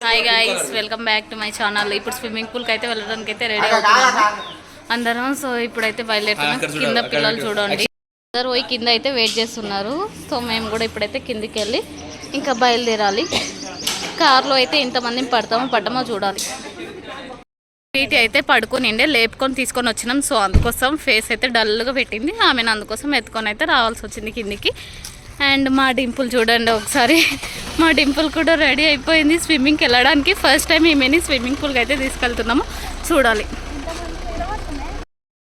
Hi guys welcome back to my channel ఇప్పుడు swimming పూల్కి అయితే వెళ్ళడానికి అయితే రెడీ అవుతున్నాము అందరం సో ఇప్పుడైతే బయలుదేరుతున్నాం. కింద పిల్లలు చూడండి. అందరు పోయి కింద అయితే వెయిట్ చేస్తున్నారు. సో మేము కూడా ఇప్పుడైతే కిందికి వెళ్ళి ఇంకా బయలుదేరాలి. కార్లో అయితే ఇంతమందిని పడతామో పడ్డామో చూడాలి. వీటి అయితే పడుకునిండే లేపుకొని తీసుకొని వచ్చినాం. సో అందుకోసం ఫేస్ అయితే డల్గా పెట్టింది. ఆమెను అందుకోసం ఎత్తుకొని అయితే రావాల్సి వచ్చింది కిందికి. అండ్ మా డింపుల్ చూడండి ఒకసారి. మా డింపుల్ కూడా రెడీ అయిపోయింది స్విమ్మింగ్కి వెళ్ళడానికి. ఫస్ట్ టైం ఈమెని స్విమ్మింగ్ పూల్కి అయితే తీసుకెళ్తున్నాము. చూడాలి.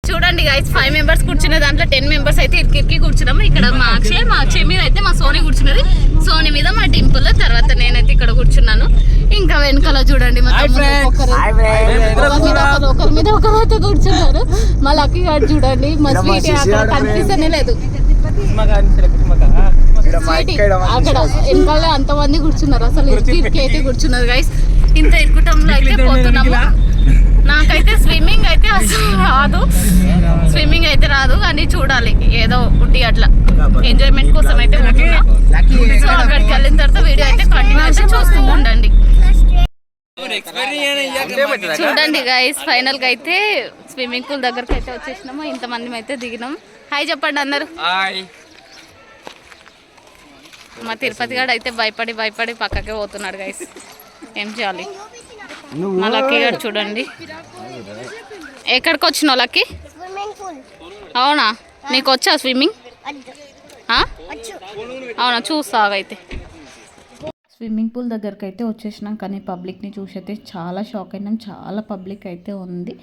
చూడండి గైస్ ఫైవ్ మెంబర్స్ కూర్చున్న దాంట్లో టెన్ మెంబర్స్ అయితే ఇరికి కూర్చున్నాము. ఇక్కడ మా అక్షయ్ మా అక్షయ్ మీద అయితే మా సోని కూర్చున్నది. సోని మీద మా డింపుల్ తర్వాత నేనైతే ఇక్కడ కూర్చున్నాను. ఇంకా వెనకాల చూడండి ఒకరు. మీద ఒకరు ఒకరి మీద ఒకరు అయితే కూర్చున్నారు. మా లక్కీ గారు చూడండి మా స్వీట్ అక్కడ కనిపిస్తేనే లేదు. అక్కడ వెనకాల అంతమంది కూర్చున్నారు. అసలు ఇరికి అయితే కూర్చున్నారు గైస్ ఇంత ఇరుకుటంలో అయితే పోతున్నాము. నాకైతే స్విమ్మింగ్ అయితే అసలు రాదు. స్విమ్మింగ్ అయితే రాదు కానీ చూడాలి. ఏదో ఉట్టి అట్లా. ఎంజాయ్మెంట్ కోసం అయితే సో అక్కడికి వెళ్ళిన తర్వాత వీడియో అయితే కంటిన్యూ అయితే చూస్తూ ఉండండి. చూడండి గైస్ ఫైనల్గా అయితే స్విమ్మింగ్ పూల్ దగ్గరకు అయితే వచ్చేసినాము. ఇంతమంది అయితే దిగినాం. హాయ్ చెప్పండి అందరు. మా తిరుపతి గారు అయితే భయపడి భయపడి పక్కకే పోతున్నాడు గైస్ ఏం చేయాలి? మా లక్కీ గారు చూడండి. ఎక్కడికి వచ్చినావు లక్కీ అవునా? నీకు వచ్చా స్విమ్మింగ్ అవునా చూస్తాగైతే స్విమ్మింగ్ పూల్ దగ్గరికి అయితే వచ్చేసినాం కానీ పబ్లిక్ని చూసి అయితే చాలా షాక్ అయినాం చాలా పబ్లిక్ అయితే ఉంది.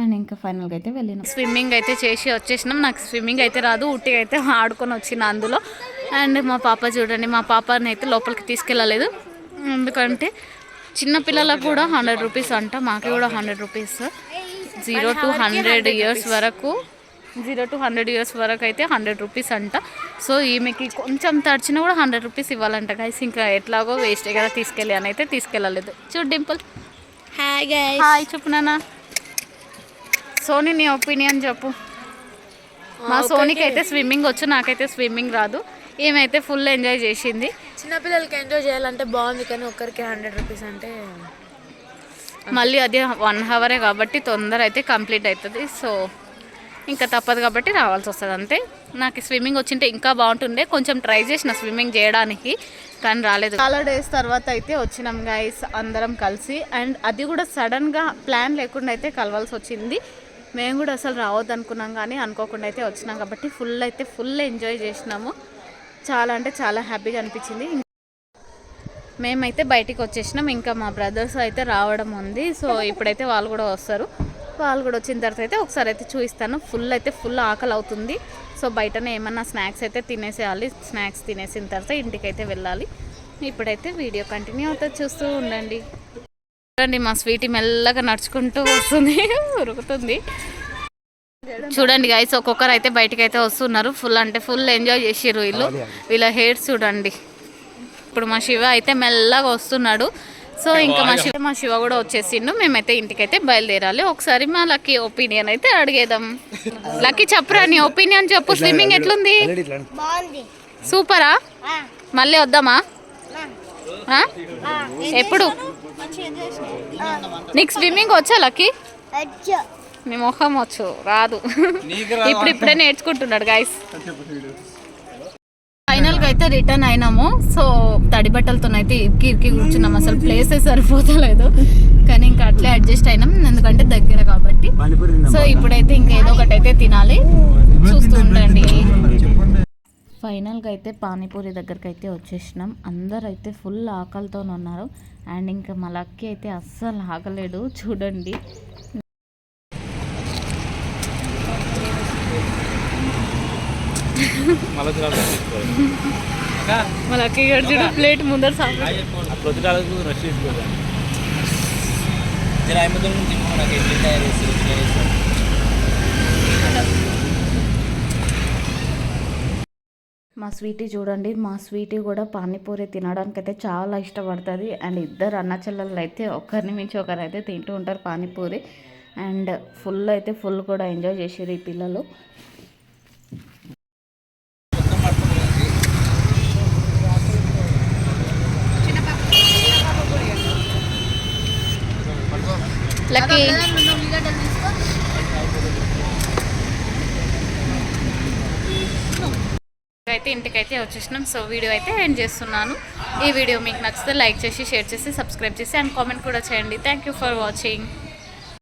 అండ్ ఇంకా ఫైనల్గా అయితే వెళ్ళినాం. స్విమ్మింగ్ అయితే చేసి వచ్చేసినాం. నాకు స్విమ్మింగ్ అయితే రాదు ఉట్టి అయితే ఆడుకొని వచ్చిన అందులో. అండ్ మా పాప చూడండి మా పాపని అయితే లోపలికి తీసుకెళ్ళలేదు. ఎందుకంటే చిన్న పిల్లలకు కూడా హండ్రెడ్ రూపీస్ అంట మాకు కూడా hundred rupees. Zero to hundred years వరకు జీరో టు హండ్రెడ్ ఇయర్స్ వరకు అయితే హండ్రెడ్ రూపీస్ అంట. సో ఈమెకి కొంచెం తడిచినా కూడా హండ్రెడ్ రూపీస్ ఇవ్వాలంట గైస్ ఇంకా ఎట్లాగో వేస్టే కదా తీసుకెళ్ళి అని అయితే తీసుకెళ్ళలేదు. చూడు డింపుల్. హాయ్ గైస్ హాయ్ చెప్పు నాన్న. సోనీ నీ ఒపీనియన్ చెప్పు. మా సోనీకి అయితే స్విమ్మింగ్ వచ్చు నాకైతే స్విమ్మింగ్ రాదు. ఏమైతే ఫుల్ ఎంజాయ్ చేసింది. చిన్నపిల్లలకి ఎంజాయ్ చేయాలంటే బాగుంది కానీ ఒక్కరికి హండ్రెడ్ రూపీస్ అంటే మళ్ళీ అది వన్ అవరే కాబట్టి తొందర అయితే కంప్లీట్ అవుతుంది. సో ఇంకా తప్పదు కాబట్టి రావాల్సి వస్తుంది అంతే. నాకు స్విమ్మింగ్ వచ్చింటే ఇంకా బాగుంటుండే. కొంచెం ట్రై చేసిన స్విమ్మింగ్ చేయడానికి కానీ రాలేదు. చాలా డేస్ తర్వాత అయితే వచ్చినాం గైస్ అందరం కలిసి. అండ్ అది కూడా సడన్గా ప్లాన్ లేకుండా అయితే కలవాల్సి వచ్చింది. మేము కూడా అసలు రావద్దు అనుకున్నాం కానీ అనుకోకుండా అయితే వచ్చినాం కాబట్టి ఫుల్ అయితే ఫుల్ ఎంజాయ్ చేసినాము. చాలా అంటే చాలా హ్యాపీగా అనిపించింది. మేమైతే బయటికి వచ్చేసినాం. ఇంకా మా బ్రదర్స్ అయితే రావడం ఉంది. సో ఇప్పుడైతే వాళ్ళు కూడా వస్తారు. వాళ్ళు కూడా వచ్చిన తర్వాత అయితే ఒకసారి అయితే చూపిస్తాను. ఫుల్ అయితే ఫుల్ ఆకలి అవుతుంది. సో బయటనే ఏమన్నా స్నాక్స్ అయితే తినేసేయాలి. స్నాక్స్ తినేసిన తర్వాత ఇంటికి అయితే వెళ్ళాలి. ఇప్పుడైతే వీడియో కంటిన్యూ అవుతుంది చూస్తూ ఉండండి. చూడండి మా స్వీటీ మెల్లగా నడుచుకుంటూ వస్తుంది ఉరుకుతుంది. చూడండి గైస్ ఒక్కొక్కరు అయితే బయటకు అయితే వస్తున్నారు. ఫుల్ అంటే ఫుల్ ఎంజాయ్ చేసిర్రు వీళ్ళు. వీళ్ళ హెయిర్స్ చూడండి. ఇప్పుడు మా శివ అయితే మెల్లగా వస్తున్నాడు. సో ఇంకా మా శివ మా శివ కూడా వచ్చేసిండు. మేమైతే ఇంటికైతే బయలుదేరాలి. ఒకసారి మా లక్కీ ఒపీనియన్ అయితే అడిగేద్దాం. లక్కీ చెప్పరా నీ ఒపీనియన్ చెప్పు. స్విమ్మింగ్ ఎట్లుంది? బాగుంది. సూపరా ఆ, మళ్ళీ వద్దామా? ఎప్పుడు? నీకు స్విమ్మింగ్ వచ్చా లక్కీ? నీ మొహం వచ్చు రాదు. ఇప్పుడు ఇప్పుడే నేర్చుకుంటున్నాడు గాయస్ ఫైనల్గా అయితే రిటర్న్ అయినాము. సో తడి బట్టలతో అయితే ఇరికి ఇరికి కూర్చున్నాం. అసలు ప్లేసే సరిపోతలేదు. కానీ ఇంకా అట్లే అడ్జస్ట్ అయినాం. ఎందుకంటే దగ్గర కాబట్టి. సో ఇప్పుడైతే ఇంకా ఏదో ఒకటి అయితే తినాలి. చూస్తూ ఉండండి. ఫైనల్గా అయితే పానీపూరి దగ్గరికి అయితే వచ్చేసినాం అందరు అయితే ఫుల్ ఆకలితో ఉన్నారు అండ్ ఇంకా మా లక్కీ అయితే అస్సలు ఆగలేడు చూడండి. మా లక్కీ గారు చూడు ప్లేట్ ముందర సాగు మా స్వీటీ చూడండి మా స్వీటీ కూడా పానీపూరి తినడానికి అయితే చాలా ఇష్టపడుతుంది. అండ్ ఇద్దరు అన్న చెల్లెళ్ళు అయితే ఒకరిని మించి ఒకరు అయితే తింటూ ఉంటారు పానీపూరి. అండ్ ఫుల్ అయితే ఫుల్ కూడా ఎంజాయ్ చేసేది ఈ పిల్లలు. లక్కీ. అయితే ఇంటికైతే వచ్చేసినాం. సో వీడియో అయితే ఎండ్ చేస్తున్నాను. ఈ వీడియో మీకు నచ్చితే లైక్ చేసి షేర్ చేసి సబ్స్క్రైబ్ చేసి అండ్ కామెంట్ కూడా చేయండి. Thank you for watching